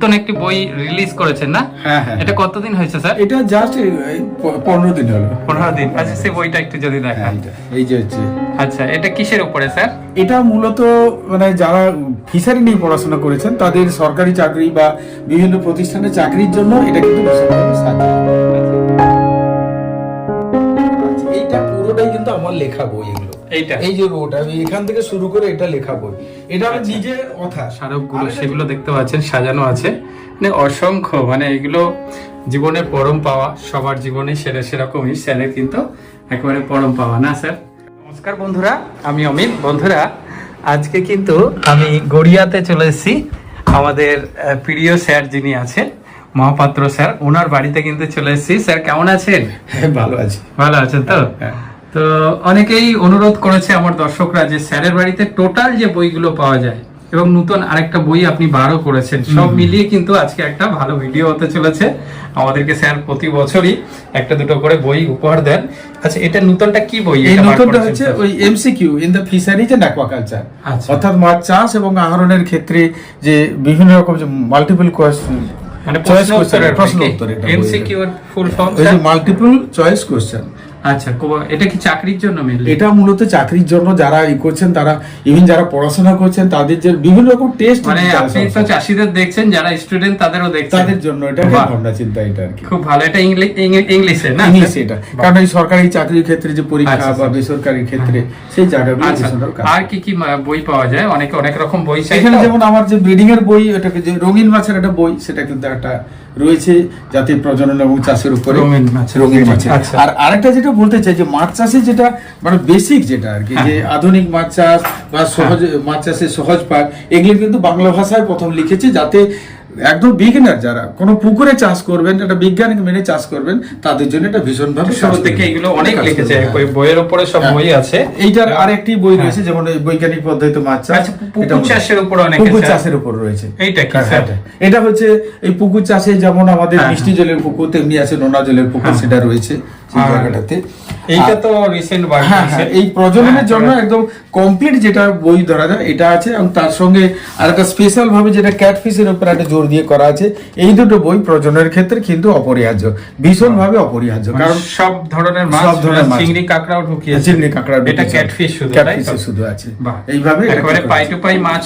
নতুন একটি বই রিলিজ করেছেন না? হ্যাঁ হ্যাঁ। এটা কতদিন হয়েছে স্যার? এটা জাস্ট পনেরো দিন হলো। পনেরো দিন। আচ্ছা সেই বইটা একটু যদি হ্যাঁ, দেখান। এই যে হচ্ছে। আচ্ছা এটা কিসের উপরে স্যার? এটা মূলত মানে যারা ফিশারি নিয়ে পড়াশোনা করেছেন তাদের সরকারি চাকরি বা বিভিন্ন প্রতিষ্ঠানে চাকরির জন্য এটা কিন্তু ভীষণভাবে সাহায্য আচ্ছা, এইটা পুরোটাই কিন্তু আমার লেখা বই এগুলো। এইটা। এই যে রোড আমি এখান থেকে শুরু করে এটা লেখা বই। এটা আমি নিজে কথা স্মারকগুলো সেগুলো দেখতে পাচ্ছেন সাজানো আছে। মানে অসংখ্য মানে এগুলো জীবনের পরম পাওয়া সবার জীবনে সেরা সেরকমই স্যারের কিন্তু একেবারে পরম পাওয়া। না স্যার? নমস্কার বন্ধুরা আমি অমিত। বন্ধুরা আজকে কিন্তু আমি গড়িয়াতে চলে এসেছি। আমাদের প্রিয় স্যার যিনি আছেন মহাপাত্র স্যার ওনার বাড়িতে কিন্তু চলে এসেছি। স্যার কেমন আছেন? হ্যাঁ ভালো আছি। ভালো আছেন তো? হ্যাঁ। তো অনেকেই অনুরোধ করেছে আমার দর্শকরা যে স্যারের বাড়িতে টোটাল যে বইগুলো পাওয়া যায় এবং নতুন আরেকটা বই আপনি বারও করেছেন সব মিলিয়ে কিন্তু আজকে একটা ভালো ভিডিও হতে চলেছে। আমাদেরকে স্যার প্রতি বছরই একটা দুটো করে বই উপহার দেন। আচ্ছা এটা নতুনটা কি বই? এই নতুনটা হচ্ছে? ওই MCQ in the fisheries and aquaculture. অর্থাৎ মাছ চাষ এবং আহরণের ক্ষেত্রে যে বিভিন্ন রকম যে মাল্টিপল কোয়েশ্চেন মানে প্রশ্ন উত্তরের প্রশ্ন? উত্তর এটা MCQ full form multiple choice question আচ্ছা এটা কি চাকরির জন্য এটা মূলত চাকরির জন্য যারা ই করছেন তারা ইভেন যারা পড়াশোনা করছেন তাদের যে বিভিন্ন রকম টেস্ট মানে আপনি তো চাষিদের দেখছেন যারা স্টুডেন্ট তাদেরও দেখছেন। তাদের জন্য এটা। ভাবনা চিন্তা এটা আর কি। খুব ভালো এটা ইংলি- ইংলিশে না? ইংলিশে এটা। কারণ এই সরকারি চাকরির ক্ষেত্রে যে পরীক্ষা আচ্ছা, বা আচ্ছা। বেসরকারি ক্ষেত্রে সেই জায়গাগুলো আচ্ছা। আর কি কি বই পাওয়া যায়? অনেক অনেক রকম বই এখানে যেমন আমার যে ব্রিডিং এর বই ওটাকে যে রঙিন মাছের একটা বই সেটা কিন্তু একটা রয়েছে জাতীয় প্রজনন এবং চাষের উপরে। রঙিন মাছের। রঙিন মাছের। আচ্ছা। আর আরেকটা যেটা বলতে চাই যে মাছ চাষে যেটা মানে বেসিক যেটা আর কি হ্যাঁ। যে আধুনিক মাছ চাষ বা সহজ মাছ চাষের সহজ পাক এগুলো কিন্তু বাংলা ভাষায় প্রথম লিখেছে যাতে একদম বিগিনার যারা কোনো পুকুরে চাষ করবেন একটা বিজ্ঞানিক মেনে চাষ করবেন তাদের জন্য এটা ভীষণ ভাবে শুরু থেকে এগুলো অনেক লিখেছে ওই বইয়ের উপরে সব হ্যাঁ। বই আছে। এইটার আরেকটি বই রয়েছে যেমন বৈজ্ঞানিক পদ্ধতিতে মাছ চাষ আচ্ছা, পুকুর এটা চাষের উপর অনেক পুকুর চাষের উপর রয়েছে। এইটা কি হ্যাঁ, স্যার? হ্যাঁ। এটা হচ্ছে এই পুকুর চাষে যেমন আমাদের হ্যাঁ, মিষ্টি জলের পুকুর তেমনি আছে নোনা জলের পুকুর হ্যাঁ। সেটা রয়েছে সেই জায়গাটাতে। এইটা তো রিসেন্ট হ্যাঁ হ্যাঁ এই প্রজননের হ্যাঁ, জন্য একদম কমপ্লিট যেটা বই ধরা যায় এটা আছে এবং তার সঙ্গে আর একটা স্পেশাল ভাবে যেটা ক্যাটফিশের উপর একটা জোর দিয়ে করা আছে এই দুটো বই প্রজননের ক্ষেত্রে কিন্তু অপরিহার্য ভীষণ ভাবে অপরিহার্য মানে কারণ সব ধরনের মাছ সব ধরনের মাছ। চিংড়ি কাঁকড়াও ঢুকিয়েছে চিংড়ি কাঁকড়া এটা। ক্যাটফিশ শুধু? এ শুধু আছে। এইভাবে একেবারে পাই টু পাই মাছ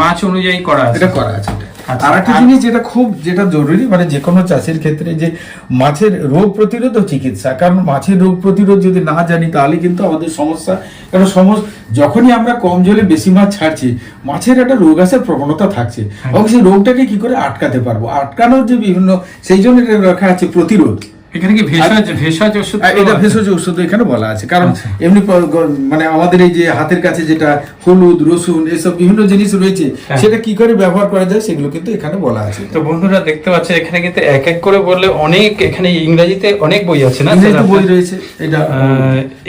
মাছ অনুযায়ী করা আছে এটা করা আছে আর একটা জিনিস যেটা খুব যেটা জরুরি মানে যে কোনো চাষের ক্ষেত্রে যে মাছের রোগ প্রতিরোধ ও চিকিৎসা কারণ মাছের রোগ প্রতিরোধ যদি না জানি তাহলে কিন্তু আমাদের সমস্যা কারণ সমস্যা যখনই আমরা কম জলে বেশি মাছ ছাড়ছি মাছের একটা রোগ আসার প্রবণতা থাকছে। হ্যাঁ। এবং সেই রোগটাকে কি করে আটকাতে পারব? আটকানোর যে বিভিন্ন সেই জন্য রাখা আছে প্রতিরোধ। এখানে কি ভেষজ ভেষজ ওষুধ এটা ভেষজ ওষুধ এখানে বলা আছে। কারণ আচ্ছা। এমনি মানে আমাদের এই যে হাতের কাছে যেটা হলুদ রসুন এসব বিভিন্ন জিনিস রয়েছে হ্যাঁ। সেটা কি করে ব্যবহার করা যায় সেগুলো কিন্তু এখানে বলা আছে। তো বন্ধুরা দেখতে পাচ্ছেন এখানে কিন্তু এক এক করে বললে অনেক এখানে ইংরেজিতে অনেক বই আছে না? বই রয়েছে এটা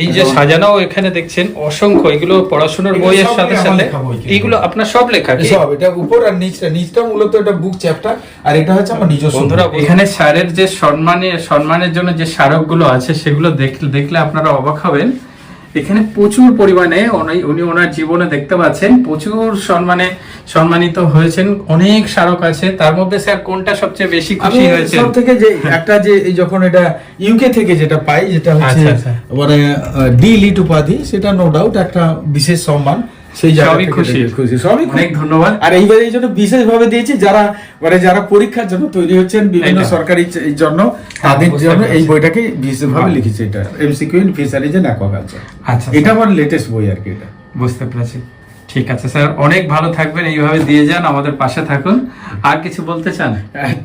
এই যে সাজানো এখানে দেখছেন অসংখ্য এগুলো পড়াশোনার বইয়ের সাথে সাথে। এইগুলো আপনার সব লেখা? সব এটা উপর আর নিচটা নিচটা মূলত এটা বুক চ্যাপ্টার আর এটা হচ্ছে আমার নিজস্ব বন্ধুরা এখানে স্যারের যে সম্মানের সম্মানের জন্য যে স্মারকগুলো আছে সেগুলো দেখলে দেখলে আপনারা অবাক হবেন। এখানে প্রচুর পরিমাণে উনি- ওনার জীবনে দেখতে পাচ্ছেন প্রচুর সম্মানে সম্মানিত হয়েছেন অনেক স্মারক আছে। তার মধ্যে স্যার কোনটা সবচেয়ে বেশি খুশি হয়েছে সব থেকে যে একটা যে যখন এটা ইউকে থেকে যেটা পাই যেটা হচ্ছে আচ্ছা, আচ্ছা। মানে ডি লিট উপাধি সেটা নো ডাউট একটা বিশেষ সম্মান। সেই সবই খুশি। খুশি। সবই অনেক ধন্যবাদ। আর এইবার এই জন্য বিশেষ ভাবে দিয়েছি যারা মানে যারা পরীক্ষার জন্য তৈরি হচ্ছেন বিভিন্ন সরকারি জন্য হ্যাঁ, তাদের জন্য এই। বইটাকে বিশেষ ভাবে লিখেছে লিখেছি এটা MCQ in fisheries and aquaculture আচ্ছা এটা আমার লেটেস্ট বই আর কি এটা। বুঝতে পেরেছি। ঠিক আছে স্যার। অনেক ভালো থাকবেন। এইভাবে দিয়ে যান। আমাদের পাশে থাকুন। আর কিছু বলতে চান?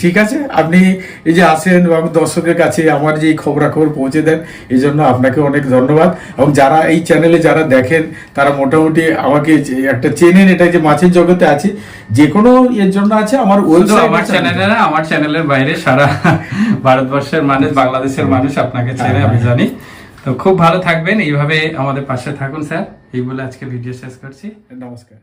ঠিক আছে। আপনি এই যে আসেন এবং দর্শকের কাছে আমার যে খবরাখবর পৌঁছে দেন এই জন্য আপনাকে অনেক ধন্যবাদ। এবং যারা এই চ্যানেলে যারা দেখেন তারা মোটামুটি আমাকে একটা চেনেন এটা যে মাছের জগতে আছে। যে কোনো এর জন্য আছে আমার আমার চ্যানেলে না আমার চ্যানেলের বাইরে সারা ভারতবর্ষের মানুষ বাংলাদেশের মানুষ আপনাকে চেনে আমি জানি। তো খুব ভালো থাকবেন। এইভাবে আমাদের পাশে থাকুন স্যার। এই বলে আজকে ভিডিও শেষ করছি। নমস্কার।